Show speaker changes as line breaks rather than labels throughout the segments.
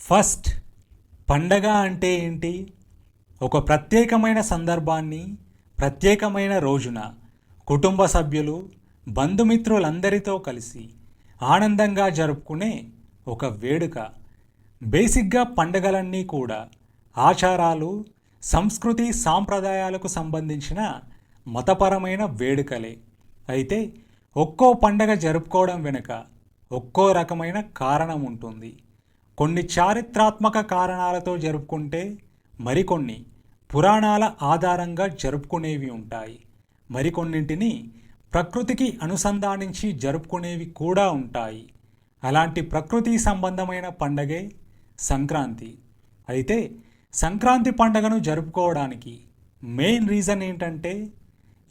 First పండగ అంటే ఏంటి? ఒక ప్రత్యేకమైన సందర్భాన్ని ప్రత్యేకమైన రోజున కుటుంబ సభ్యులు బంధుమిత్రులందరితో కలిసి ఆనందంగా జరుపుకునే ఒక వేడుక. బేసిక్గా పండగలన్నీ కూడా ఆచారాలు సంస్కృతి సాంప్రదాయాలకు సంబంధించిన మతపరమైన వేడుకలే. అయితే ఒక్కో పండగ జరుపుకోవడం వెనుక ఒక్కో రకమైన కారణం ఉంటుంది. కొన్ని చారిత్రాత్మక కారణాలతో జరుపుకుంటే మరికొన్ని పురాణాల ఆధారంగా జరుపుకునేవి ఉంటాయి. మరికొన్నింటిని ప్రకృతికి అనుసంధానించి జరుపుకునేవి కూడా ఉంటాయి. అలాంటి ప్రకృతి సంబంధమైన పండగే సంక్రాంతి. అయితే సంక్రాంతి పండగను జరుపుకోవడానికి మెయిన్ రీజన్ ఏంటంటే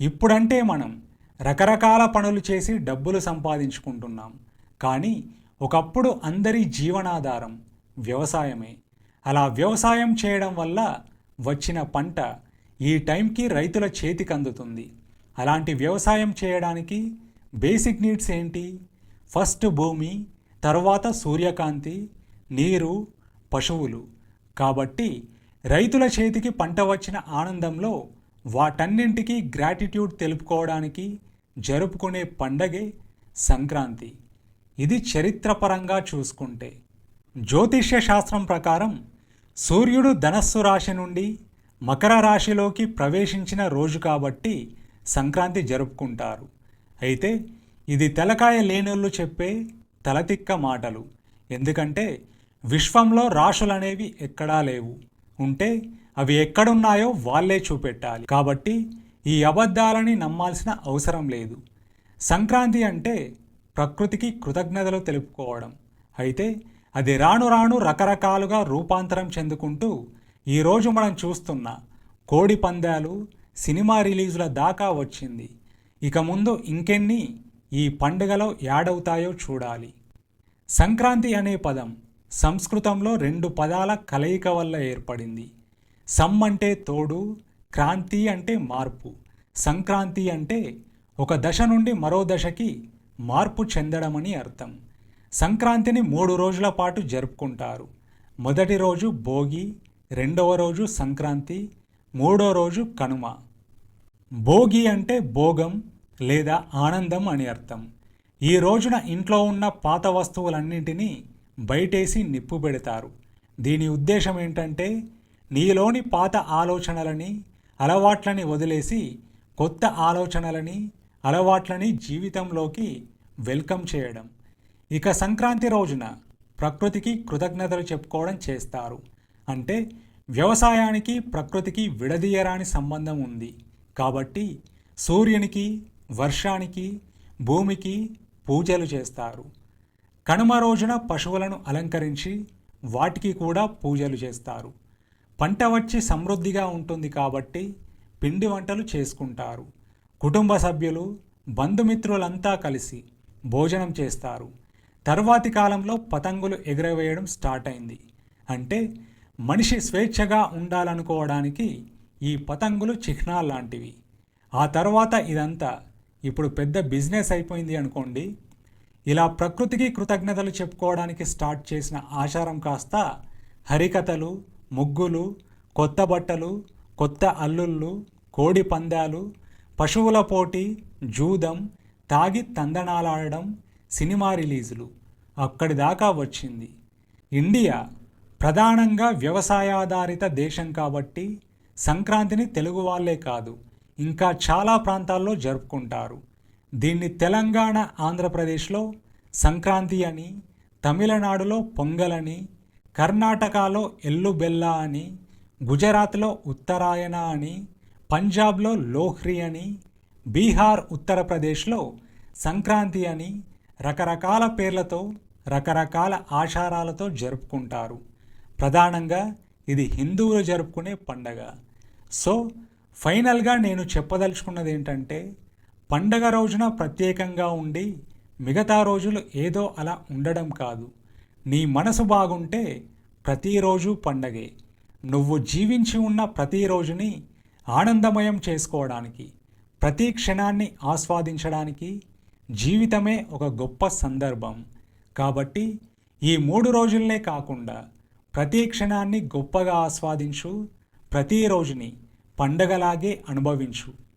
ఇప్పుడంటే మనం రకరకాల పనులు చేసి డబ్బులు సంపాదించుకుంటున్నాం. కానీ ఒకప్పుడు అందరి జీవనాధారం వ్యవసాయమే. అలా వ్యవసాయం చేయడం వల్ల వచ్చిన పంట ఈ టైంకి రైతుల చేతికి అందుతుంది అలాంటి వ్యవసాయం చేయడానికి బేసిక్ నీడ్స్ ఏంటి? ఫస్ట్ భూమి తర్వాత సూర్యకాంతి నీరు పశువులు. కాబట్టి రైతుల చేతికి పంట వచ్చిన ఆనందంలో వాటన్నింటికీ గ్రాటిట్యూడ్ తెలుపుకోవడానికి జరుపుకునే పండగే సంక్రాంతి. ఇది చరిత్రపరంగా చూసుకుంటే జ్యోతిష్య శాస్త్రం ప్రకారం సూర్యుడు ధనస్సు రాశి నుండి మకర రాశిలోకి ప్రవేశించిన రోజు కాబట్టి సంక్రాంతి జరుపుకుంటారు. అయితే ఇది తెలకాయ లేనోళ్ళు చెప్పే తలతిక్క మాటలు. ఎందుకంటే విశ్వంలో రాశులనేవి ఎక్కడా లేవు. ఉంటే అవి ఎక్కడున్నాయో వాళ్ళే చూపెట్టాలి. కాబట్టి ఈ అబద్ధాలని నమ్మాల్సిన అవసరం లేదు. సంక్రాంతి అంటే ప్రకృతికి కృతజ్ఞతలు తెలుపుకోవడం. అయితే అది రాను రాను రకరకాలుగా రూపాంతరం చెందుకుంటూ ఈరోజు మనం చూస్తున్న కోడి పందాలు సినిమా రిలీజుల దాకా వచ్చింది. ఇక ముందు ఇంకెన్ని ఈ పండుగలో యాడవుతాయో చూడాలి. సంక్రాంతి అనే పదం సంస్కృతంలో రెండు పదాల కలయిక వల్ల ఏర్పడింది. సమ్ అంటే తోడు క్రాంతి అంటే మార్పు సంక్రాంతి అంటే ఒక దశ నుండి మరో దశకి మార్పు చెందడమని అర్థం. సంక్రాంతిని మూడు రోజుల పాటు జరుపుకుంటారు. మొదటి రోజు భోగి రెండవ రోజు సంక్రాంతి మూడో రోజు కనుమ. భోగి అంటే భోగం లేదా ఆనందం అని అర్థం. ఈ రోజున ఇంట్లో ఉన్న పాత వస్తువులన్నింటినీ బయటేసి నిప్పు పెడతారు. దీని ఉద్దేశం ఏంటంటే నీలోని పాత ఆలోచనలని అలవాట్లని వదిలేసి కొత్త ఆలోచనలని అలవాట్లని జీవితంలోకి వెల్కమ్ చేయడం. ఇక సంక్రాంతి రోజున ప్రకృతికి కృతజ్ఞతలు చెప్పుకోవడం చేస్తారు. అంటే వ్యవసాయానికి ప్రకృతికి విడదీయరాని సంబంధం ఉంది. కాబట్టి సూర్యునికి వర్షానికి భూమికి పూజలు చేస్తారు. కనుమ రోజున పశువులను అలంకరించి వాటికి కూడా పూజలు చేస్తారు. పంట వచ్చి సమృద్ధిగా ఉంటుంది కాబట్టి పిండి వంటలు చేసుకుంటారు. కుటుంబ సభ్యులు బంధుమిత్రులంతా కలిసి భోజనం చేస్తారు. తర్వాతి కాలంలో పతంగులు ఎగురవేయడం స్టార్ట్ అయింది. అంటే మనిషి స్వేచ్ఛగా ఉండాలనుకోవడానికి ఈ పతంగులు చిహ్నాలు లాంటివి. ఆ తర్వాత ఇదంతా ఇప్పుడు పెద్ద బిజినెస్ అయిపోయింది అనుకోండి. ఇలా ప్రకృతికి కృతజ్ఞతలు చెప్పుకోవడానికి స్టార్ట్ చేసిన ఆచారం కాస్త హరికథలు ముగ్గులు కొత్త బట్టలు కొత్త అల్లుళ్ళు కోడి పందాలు పశువుల పోటీ జూదం తాగి తందనాలాడడం సినిమా రిలీజులు. అక్కడి దాకా వచ్చింది. ఇండియా ప్రధానంగా వ్యవసాయాధారిత దేశం కాబట్టి సంక్రాంతిని తెలుగు వాళ్ళే కాదు ఇంకా చాలా ప్రాంతాల్లో జరుపుకుంటారు. దీన్ని తెలంగాణ ఆంధ్రప్రదేశ్లో సంక్రాంతి అని తమిళనాడులో పొంగల్ అని కర్ణాటకలో ఎల్లుబెల్ల అని గుజరాత్లో ఉత్తరాయణ అని పంజాబ్లో లోహ్రి అని బీహార్ ఉత్తరప్రదేశ్లో సంక్రాంతి అని రకరకాల పేర్లతో రకరకాల ఆచారాలతో జరుపుకుంటారు. ప్రధానంగా ఇది హిందువులు జరుపుకునే పండగ. సో ఫైనల్గా నేను చెప్పదలుచుకున్నది ఏంటంటే పండగ రోజున ప్రత్యేకంగా ఉండి మిగతా రోజులు ఏదో అలా ఉండడం కాదు. నీ మనసు బాగుంటే ప్రతిరోజు పండగే. నువ్వు జీవించి ఉన్న ప్రతిరోజుని ఆనందమయం చేసుకోవడానికి ప్రతి క్షణాన్ని ఆస్వాదించడానికి జీవితమే ఒక గొప్ప సందర్భం. కాబట్టి ఈ మూడు రోజులనే కాకుండా ప్రతి క్షణాన్ని గొప్పగా ఆస్వాదించు ప్రతిరోజుని పండగలాగే అనుభవించు.